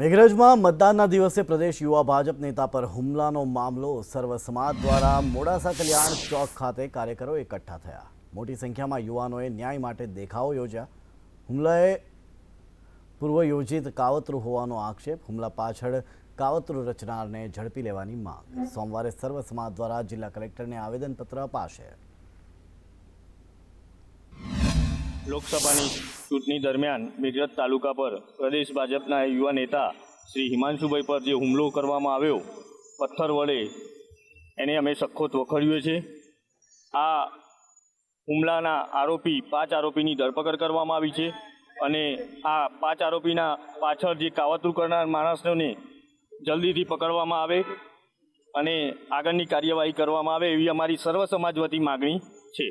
મેઘરજમાં મતદાનના દિવસે પ્રદેશ યુવા ભાજપ નેતા પર હુમલાનો મામલો સર્વ સમાજ દ્વારા મોડાસા કલ્યાણ ચોક ખાતે કાર્યકરો એકઠા થયા. મોટી સંખ્યામાં યુવાનોએ ન્યાય માટે દેખાવો યોજ્યા. હુમલાએ પૂર્વ યોજિત કાવતરું હોવાનો આક્ષેપ, હુમલા પાછળ કાવતરું રચનારને ઝડપી લેવાની માંગ. સોમવારે સર્વ સમાજ દ્વારા જિલ્લા કલેક્ટરને આવેદનપત્ર અપાશે. લોકસભાની ચૂંટણી દરમિયાન મેઘરજ તાલુકા પર પ્રદેશ ભાજપના યુવા નેતા શ્રી હિમાંશુભાઈ પર જે હુમલો કરવામાં આવ્યો, પથ્થર વડે એને અમે સખોત વખોડ્યો છે આ હુમલાના આરોપી પાંચ આરોપીની ધરપકડ કરવામાં આવી છે અને આ પાંચ આરોપીના પાછળ જે કાવતરું કરનાર માણસોને જલ્દીથી પકડવામાં આવે અને આગળની કાર્યવાહી કરવામાં આવે એવી અમારી સર્વ સમાજ વતી માગણી છે.